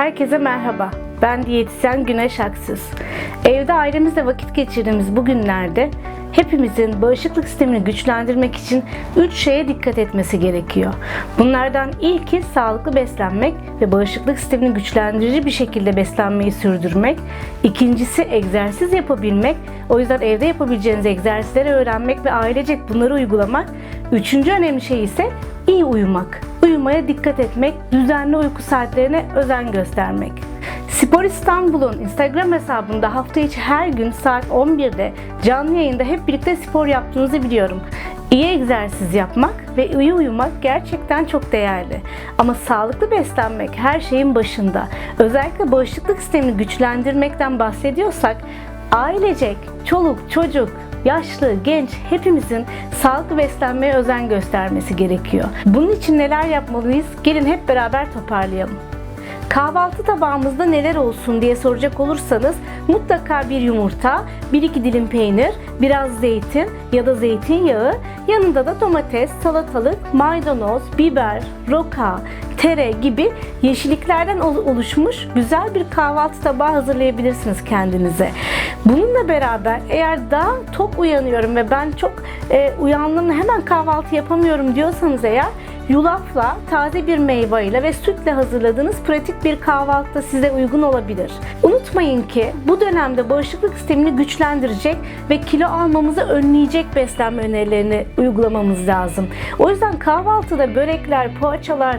Herkese merhaba. Ben diyetisyen Güneş Aksız. Evde ailemizle vakit geçirdiğimiz bu günlerde hepimizin bağışıklık sistemini güçlendirmek için 3 şeye dikkat etmesi gerekiyor. Bunlardan ilki sağlıklı beslenmek ve bağışıklık sistemini güçlendirici bir şekilde beslenmeyi sürdürmek. İkincisi egzersiz yapabilmek. O yüzden evde yapabileceğiniz egzersizleri öğrenmek ve ailecek bunları uygulamak. Üçüncü önemli şey ise iyi uyumak. Uyumaya dikkat etmek, düzenli uyku saatlerine özen göstermek. Spor İstanbul'un Instagram hesabında hafta içi her gün saat 11'de canlı yayında hep birlikte spor yaptığınızı biliyorum. İyi egzersiz yapmak ve iyi uyumak gerçekten çok değerli. Ama sağlıklı beslenmek her şeyin başında. Özellikle bağışıklık sistemini güçlendirmekten bahsediyorsak ailecek, çoluk, çocuk, yaşlı, genç hepimizin sağlıklı beslenmeye özen göstermesi gerekiyor. Bunun için neler yapmalıyız? Gelin hep beraber toparlayalım. Kahvaltı tabağımızda neler olsun diye soracak olursanız mutlaka bir yumurta, bir iki dilim peynir, biraz zeytin ya da zeytinyağı, yanında da domates, salatalık, maydanoz, biber, roka, tere gibi yeşilliklerden ol- oluşmuş güzel bir kahvaltı tabağı hazırlayabilirsiniz kendinize. Bununla beraber eğer daha tok uyanıyorum ve ben çok e, uyandığımda hemen kahvaltı yapamıyorum diyorsanız eğer Yulafla, taze bir meyveyle ve sütle hazırladığınız pratik bir kahvaltı da size uygun olabilir. Unutmayın ki bu dönemde bağışıklık sistemini güçlendirecek ve kilo almamızı önleyecek beslenme önerilerini uygulamamız lazım. O yüzden kahvaltıda börekler, poğaçalar,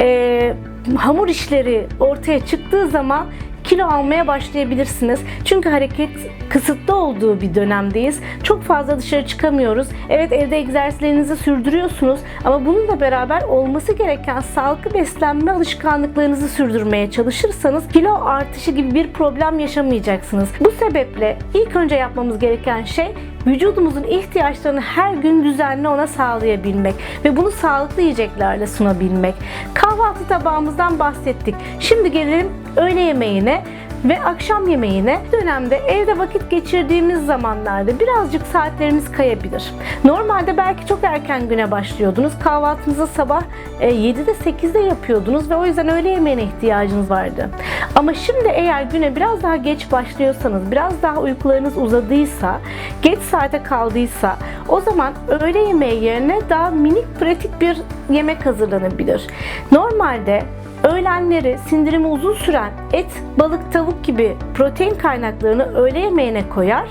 eee, hamur işleri ortaya çıktığı zaman kilo almaya başlayabilirsiniz. Çünkü hareket kısıtlı olduğu bir dönemdeyiz. Çok fazla dışarı çıkamıyoruz. Evet evde egzersizlerinizi sürdürüyorsunuz ama bununla beraber olması gereken sağlıklı beslenme alışkanlıklarınızı sürdürmeye çalışırsanız kilo artışı gibi bir problem yaşamayacaksınız. Bu sebeple ilk önce yapmamız gereken şey vücudumuzun ihtiyaçlarını her gün düzenli ona sağlayabilmek ve bunu sağlıklı yiyeceklerle sunabilmek. Kahvaltı tabağımızdan bahsettik. Şimdi gelelim öğle yemeğine ve akşam yemeğine dönemde evde vakit geçirdiğimiz zamanlarda birazcık saatlerimiz kayabilir. Normalde belki çok erken güne başlıyordunuz. Kahvaltınızı sabah e, 7'de 8'de yapıyordunuz ve o yüzden öğle yemeğine ihtiyacınız vardı. Ama şimdi eğer güne biraz daha geç başlıyorsanız, biraz daha uykularınız uzadıysa, geç saate kaldıysa o zaman öğle yemeği yerine daha minik pratik bir yemek hazırlanabilir. Normalde Öğlenleri sindirimi uzun süren et, balık, tavuk gibi protein kaynaklarını öğle yemeğine koyar.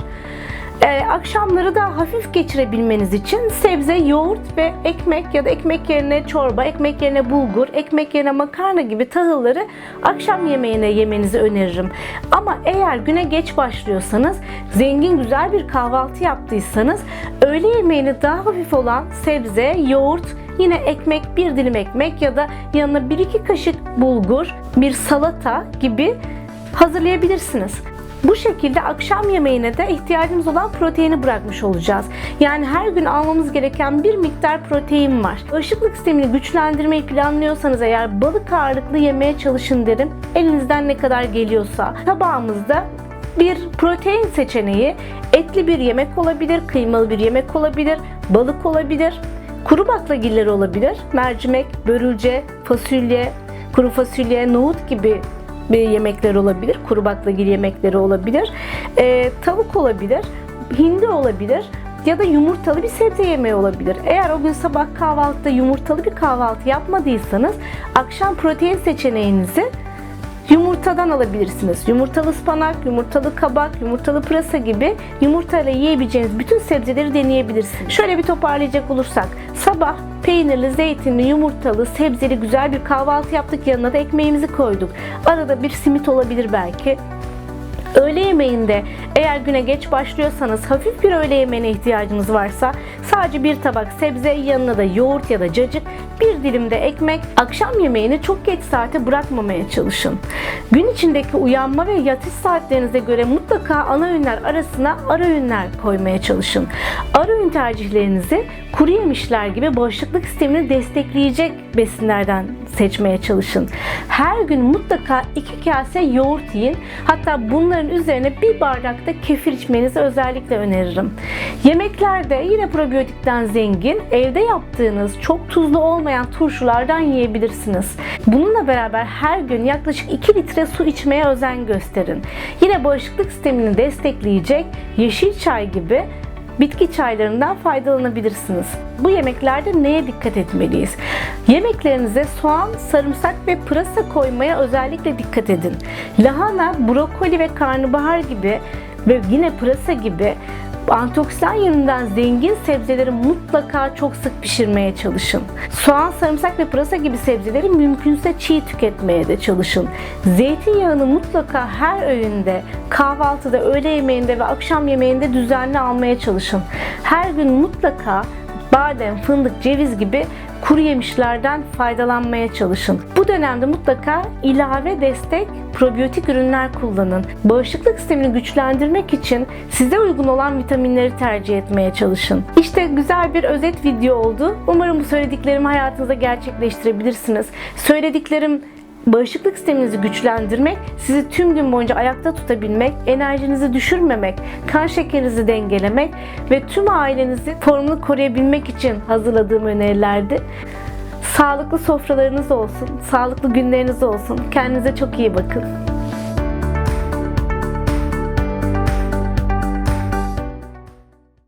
Ee, akşamları da hafif geçirebilmeniz için sebze, yoğurt ve ekmek ya da ekmek yerine çorba, ekmek yerine bulgur, ekmek yerine makarna gibi tahılları akşam yemeğine yemenizi öneririm. Ama eğer güne geç başlıyorsanız, zengin güzel bir kahvaltı yaptıysanız öğle yemeğini daha hafif olan sebze, yoğurt, Yine ekmek, bir dilim ekmek ya da yanına bir iki kaşık bulgur, bir salata gibi hazırlayabilirsiniz. Bu şekilde akşam yemeğine de ihtiyacımız olan proteini bırakmış olacağız. Yani her gün almamız gereken bir miktar protein var. Bağışıklık sistemini güçlendirmeyi planlıyorsanız eğer balık ağırlıklı yemeye çalışın derim. Elinizden ne kadar geliyorsa. Tabağımızda bir protein seçeneği etli bir yemek olabilir, kıymalı bir yemek olabilir, balık olabilir. Kuru baklagilleri olabilir. Mercimek, börülce, fasulye, kuru fasulye, nohut gibi yemekler olabilir. Kuru baklagil yemekleri olabilir. Ee, tavuk olabilir. Hindi olabilir. Ya da yumurtalı bir sebze yemeği olabilir. Eğer o gün sabah kahvaltıda yumurtalı bir kahvaltı yapmadıysanız akşam protein seçeneğinizi Yumurtadan alabilirsiniz. Yumurtalı ıspanak, yumurtalı kabak, yumurtalı pırasa gibi yumurtayla yiyebileceğiniz bütün sebzeleri deneyebilirsiniz. Şöyle bir toparlayacak olursak, sabah peynirli, zeytinli, yumurtalı, sebzeli güzel bir kahvaltı yaptık. Yanına da ekmeğimizi koyduk. Arada bir simit olabilir belki. Öğle yemeğinde eğer güne geç başlıyorsanız hafif bir öğle yemeğine ihtiyacınız varsa sadece bir tabak sebze yanına da yoğurt ya da cacık bir dilim de ekmek akşam yemeğini çok geç saate bırakmamaya çalışın. Gün içindeki uyanma ve yatış saatlerinize göre mutlaka ana öğünler arasına ara öğünler koymaya çalışın. Ara öğün tercihlerinizi kuru yemişler gibi bağışıklık sistemini destekleyecek besinlerden seçmeye çalışın. Her gün mutlaka iki kase yoğurt yiyin. Hatta bunların üzerine bir bardak günlerde kefir içmenizi özellikle öneririm. Yemeklerde yine probiyotikten zengin, evde yaptığınız çok tuzlu olmayan turşulardan yiyebilirsiniz. Bununla beraber her gün yaklaşık 2 litre su içmeye özen gösterin. Yine bağışıklık sistemini destekleyecek yeşil çay gibi bitki çaylarından faydalanabilirsiniz. Bu yemeklerde neye dikkat etmeliyiz? Yemeklerinize soğan, sarımsak ve pırasa koymaya özellikle dikkat edin. Lahana, brokoli ve karnabahar gibi ve yine pırasa gibi antioksidan yönünden zengin sebzeleri mutlaka çok sık pişirmeye çalışın. Soğan, sarımsak ve pırasa gibi sebzeleri mümkünse çiğ tüketmeye de çalışın. Zeytinyağını mutlaka her öğünde, kahvaltıda, öğle yemeğinde ve akşam yemeğinde düzenli almaya çalışın. Her gün mutlaka badem, fındık, ceviz gibi kuru yemişlerden faydalanmaya çalışın. Bu dönemde mutlaka ilave destek probiyotik ürünler kullanın. Bağışıklık sistemini güçlendirmek için size uygun olan vitaminleri tercih etmeye çalışın. İşte güzel bir özet video oldu. Umarım bu söylediklerimi hayatınızda gerçekleştirebilirsiniz. Söylediklerim Bağışıklık sisteminizi güçlendirmek, sizi tüm gün boyunca ayakta tutabilmek, enerjinizi düşürmemek, kan şekerinizi dengelemek ve tüm ailenizin formunu koruyabilmek için hazırladığım önerilerdi. Sağlıklı sofralarınız olsun, sağlıklı günleriniz olsun. Kendinize çok iyi bakın.